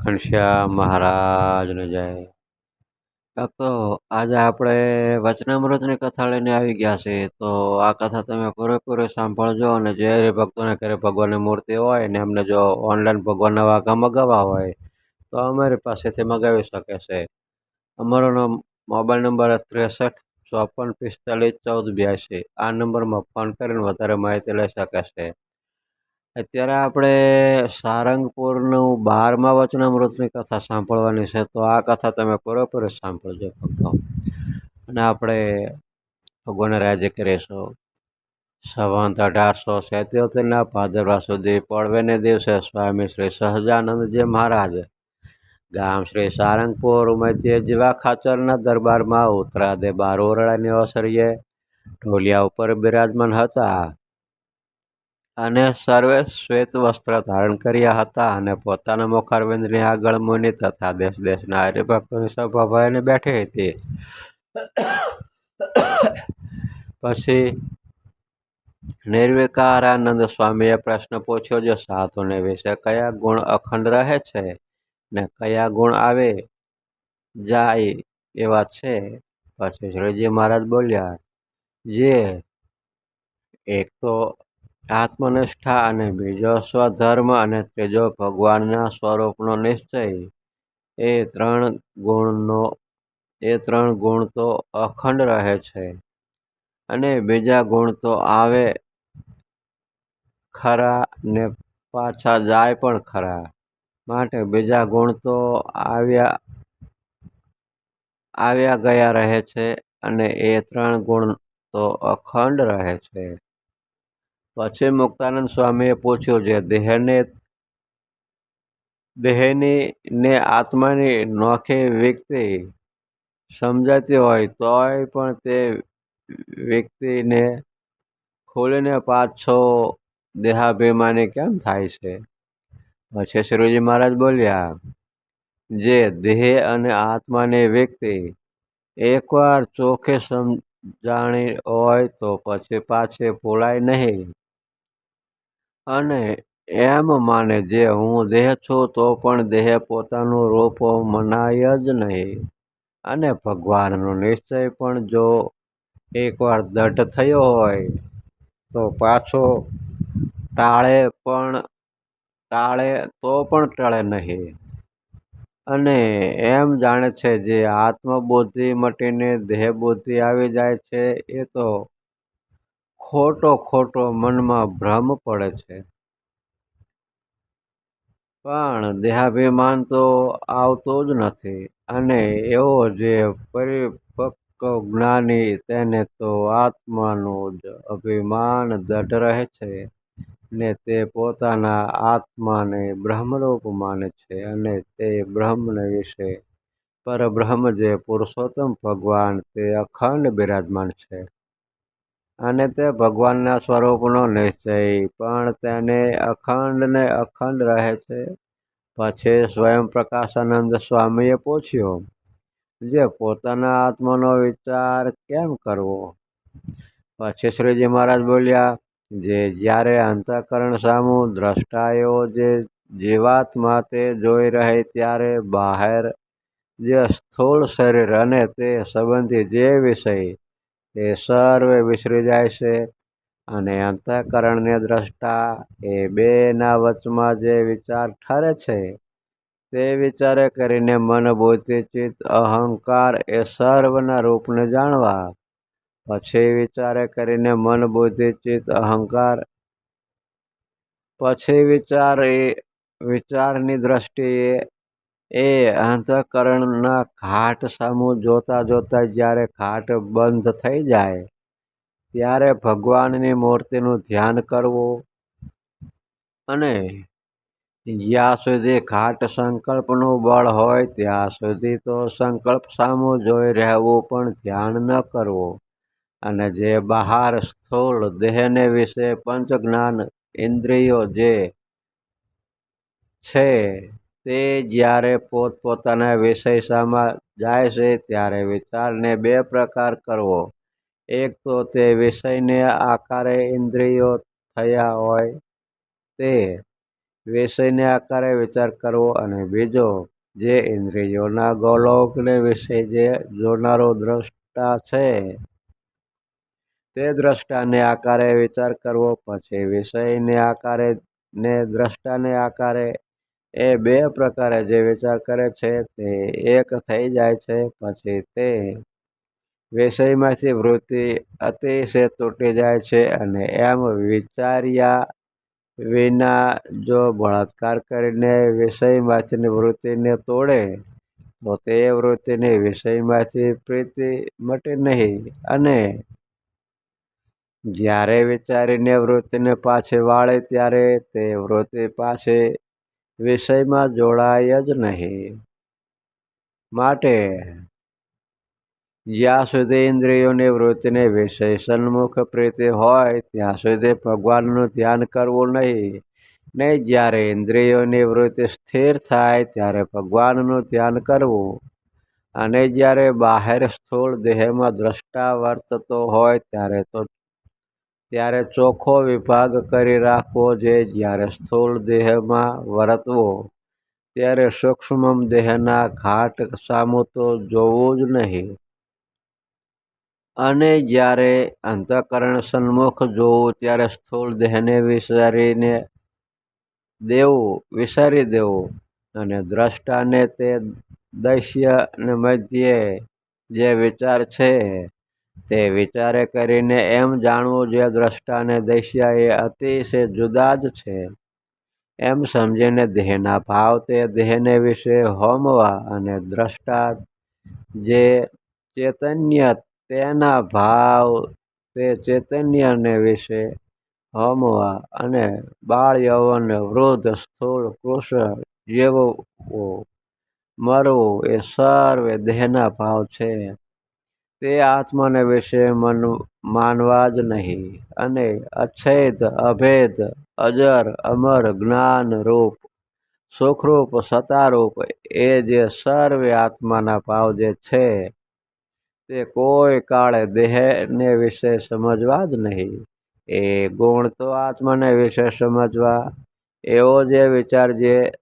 ઘનશ્યામ મહારાજને જય. તો આજે આપણે વચનામૃતની કથા લઈને આવી ગયા છે. તો આ કથા તમે પૂરેપૂરી સાંભળજો અને જે ભક્તોને ઘરે ભગવાનની મૂર્તિ હોય ને એમને જો ઓનલાઈન ભગવાનના વાઘા મગાવવા હોય, તો અમારી પાસેથી મગાવી શકે છે. અમારો મોબાઈલ નંબર ત્રેસઠ, ચોપન, પિસ્તાલીસ, ચૌદ, બ્યાસી. આ નંબરમાં ફોન કરીને વધારે માહિતી લઈ શકે છે. અત્યારે આપણે સારંગપુરનું બારમા વચનામૃતની કથા સાંભળવાની છે, તો આ કથા તમે પૂરેપૂરી સાંભળજો ભક્તો અને આપણે ભગવાન રાજ્ય કરીશું. સંવંત અઢારસો સિત્યોતેરના ભાદરવા સુધી પડવેને દિવસે સ્વામી શ્રી સહજાનંદજી મહારાજ ગામ શ્રી સારંગપુર મધ્ય જેવા ખાચરના દરબારમાં ઉતરાદે બાર ઓરડાની અવસરીએ ઢોલિયા ઉપર બિરાજમાન હતા. અને સર્વે શ્વેત વસ્ત્ર ધારણ કર્યા હતા અને પોતાના મુખારવિંદની આગળ મુનિ તથા દેશ દેશના હરિભક્તોની સભા ભયને બેઠી હતી. પછી નિર્વિકારાનંદ સ્વામીએ પ્રશ્ન પૂછ્યો જે સાધુને વિશે કયા ગુણ અખંડ રહે છે ને કયા ગુણ આવે જાય એવા છે. પછી શ્રીજી મહારાજ બોલ્યા, જે એક તો આત્મનિષ્ઠા અને બીજો સ્વધર્મ અને ત્રીજો ભગવાનના સ્વરૂપનો નિશ્ચય. એ ત્રણ ગુણનો, એ ત્રણ ગુણ તો અખંડ રહે છે. અને બીજા ગુણ તો આવે ખરા ને પાછા જાય પણ ખરા. માટે બીજા ગુણ તો આવ્યા આવ્યા ગયા રહે છે અને એ ત્રણ ગુણ તો અખંડ રહે છે. પછી મુક્તાનંદ સ્વામીએ પૂછ્યું જે દેહને, દેહની ને આત્માની નોખી વ્યક્તિ સમજાતી હોય તોય પણ તે વ્યક્તિને ખોલીને પાછો દેહાભિમાની કેમ થાય છે? પછી શ્રીજી મહારાજ બોલ્યા, જે દેહ અને આત્માની વ્યક્તિ એકવાર ચોખે સમજાણી હોય તો પછી પાછી ભૂલાય નહીં. અને એમ માને જે હું દેહ છું, તો પણ દેહ પોતાનું રૂપ મનાય જ નહીં. અને ભગવાનનો નિશ્ચય પણ જો એકવાર દઢ થયો હોય, તો પાછો ટાળે પણ ટાળે તો પણ ટળે નહીં. અને એમ જાણે છે, જે આત્મબુદ્ધિ મટીને દેહબુદ્ધિ આવી જાય છે, એ તો ખોટો ખોટો મનમાં ભ્રમ પડે છે. પણ દેહાભિમાન તો આવતું જ નથી અને એવો જે પરિપક્વ જ્ઞાની તેને તો આત્માનું જ અભિમાન દઢ રહે છે ને તે પોતાના આત્માને બ્રહ્મરૂપ માને છે અને તે બ્રહ્મને વિશે પરબ્રહ્મ જે પુરુષોત્તમ ભગવાન તે અખંડ બિરાજમાન છે. અને તે ભગવાનના સ્વરૂપનો નિશ્ચય, પણ તેને અખંડ ને અખંડ રહે છે. પછી સ્વયં પ્રકાશાનંદ સ્વામીએ પૂછ્યું, જે પોતાના આત્માનો વિચાર કેમ કરવો? પછી શ્રીજી મહારાજ બોલ્યા, જે જ્યારે અંતઃકરણ સામું દ્રષ્ટાયો જે જીવાત્મા તે જોઈ રહે ત્યારે બહાર જે સ્થૂળ શરીર અને તે સંબંધી જે વિષય તે સર્વે વિસરી જાય છે અને અંતઃકરણને દ્રષ્ટા એ બેના વચમાં જે વિચાર ઠરે છે, તે વિચારે કરીને મન બુદ્ધિ, ચિત્ત, અહંકાર એ સર્વના રૂપને જાણવા. પછી વિચારે કરીને મન બુદ્ધિ, ચિત્ત, અહંકાર પછી વિચાર એ વિચારની દ્રષ્ટિએ એ અંતઃકરણના ઘાટ સામું જોતા જોતા જ્યારે ઘાટ બંધ થઈ જાય, ત્યારે ભગવાનની મૂર્તિનું ધ્યાન કરવું અને જ્યાં સુધી ઘાટ સંકલ્પનું બળ હોય, ત્યાં સુધી તો સંકલ્પ સામું જોઈ રહેવું પણ ધ્યાન ન કરવું. અને જે બહાર સ્થૂળ દેહને વિશે પંચ જ્ઞાન ઇન્દ્રિયો જે છે તે જ્યારે પોતપોતાના વિષય સામા જાય છે ત્યારે વિચારને બે પ્રકાર કરવો. એક તો તે વિષયને આકારે ઇન્દ્રિયો થયા હોય તે વિષયને આકારે વિચાર કરવો અને બીજો જે ઇન્દ્રિયોના ગોલોકને વિશે જે જોનારો દ્રષ્ટા છે તે દ્રષ્ટાને આકારે વિચાર કરવો, પછી વિષયને આકારે ને દ્રષ્ટાને આકારે એ બે પ્રકારે જે વિચાર કરે છે તે એક થઈ જાય છે, પછી તે વિષયમાંથી વૃત્તિ અતિશય તૂટી જાય છે અને એમ વિચાર્યા વિના જો બળાત્કાર કરીને વિષયમાંથી વૃત્તિને તોડે, તો તે વૃત્તિની વિષયમાંથી પ્રીતિ મટે નહીં અને જ્યારે વિચારીને વૃત્તિને પાછી વાળે ત્યારે તે વૃત્તિ પાછી વિષયમાં જોડાય જ નહીં. માટે જ્યાં સુધી ઇન્દ્રિયોની વૃત્તિને વિષય સન્મુખ પ્રીતિ હોય, ત્યાં સુધી ભગવાનનું ધ્યાન કરવું નહીં. ને જ્યારે ઇન્દ્રિયોની વૃત્તિ સ્થિર થાય, ત્યારે ભગવાનનું ધ્યાન કરવું. અને જ્યારે બહાર સ્થૂળ દેહમાં દ્રષ્ટા વર્તતો હોય, ત્યારે તો ત્યારે ચોખ્ખો વિભાગ કરી રાખવો જે જ્યારે સ્થૂળ દેહમાં વર્તવો, ત્યારે સૂક્ષ્મ દેહના ઘાટ સામું તો જોવું જ નહીં. અને જ્યારે અંતઃકરણ સન્મુખ જોવું, ત્યારે સ્થૂળ દેહને વિસારીને દેવું, વિસારી દેવું અને દ્રષ્ટાને તે દૈશ્ય મધ્યે જે વિચાર છે તે વિચારે કરીને એમ જાણવું જે દ્રષ્ટા અને દૈશ્ય એ અતિશય જુદા જ છે. એમ સમજીને દેહના ભાવ તે દેહને વિશે હોમવા અને દ્રષ્ટા જે ચેતન્ય તેના ભાવ તે ચૈતન્યને વિશે હોમવા અને બાળ યૌવન વૃદ્ધ સ્થૂળ કૃષ્ણ જેવો મરવું એ સર્વે દેહના ભાવ છે. તે આત્માને વિશે મન, માનવા જ નહીં. અને અચ્છેદ અભેદ, અજર, અમર, જ્ઞાન રૂપ, સુખરૂપ સત્તારૂપ એ જે સર્વે આત્માના ભાવ જે છે, તે કોઈ કાળે દેહને વિશે સમજવા જ નહીં. એ ગુણ તો આત્માને વિશે સમજવા, એવો જે વિચાર જે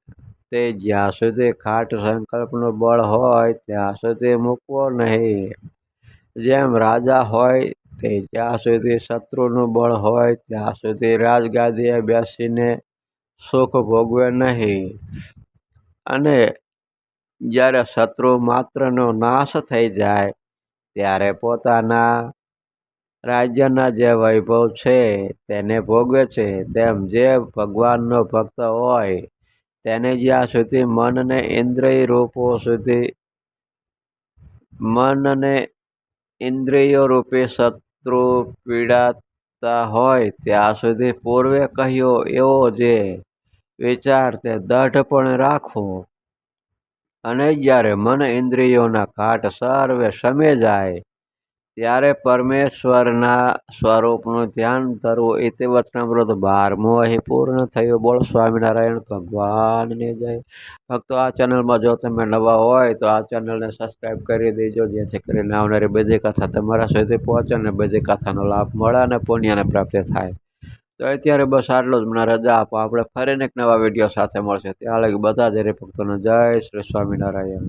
તે જ્યાં સુધી ખાટ સંકલ્પનું બળ હોય, ત્યાં સુધી મૂકવો નહીં. જેમ રાજા હોય તે જ્યાં સુધી શત્રુનું બળ હોય ત્યાં સુધી રાજગાદીએ બેસીને સુખ ભોગવે નહીં. અને જ્યારે શત્રુ માત્રનો નાશ થઈ જાય, ત્યારે પોતાના રાજ્યના જે વૈભવ છે તેને ભોગવે છે. તેમ જે ભગવાનનો ભક્ત હોય, તેને જ્યાં સુધી મનને ઇન્દ્રિય રૂપો સુધી મનને ઇન્દ્રિયો રૂપે શત્રુ પીડાતા હોય ત્યાં સુધી પૂર્વે કહ્યો એવો જે વિચાર તે દઢપણે રાખવો અને જ્યારે મન ઇન્દ્રિયોના કાટ સર્વે સમે જાય ત્યારે પરમેશ્વરના સ્વરૂપનું ધ્યાન ધરવું ઇતિ વચનામૃત બારમો અહીં પૂર્ણ થયો. બોલ, સ્વામિનારાયણ, ભગવાનને જય. ભક્તો, આ ચેનલમાં જો તમે નવા હોય તો આ ચેનલને સબસ્ક્રાઈબ કરી દેજો, જેથી કરીને આવનારી બધી કથા તમારા સુધી પહોંચે અને બધી કથાનો લાભ મળે અને પુણ્યને પ્રાપ્ત થાય. તો અત્યારે બસ આટલું જ. મને રજા આપો. આપણે ફરીને એક નવા વીડિયો સાથે મળશે. ત્યાં લગી બધા જ હરિભક્તોને જય શ્રી સ્વામિનારાયણ.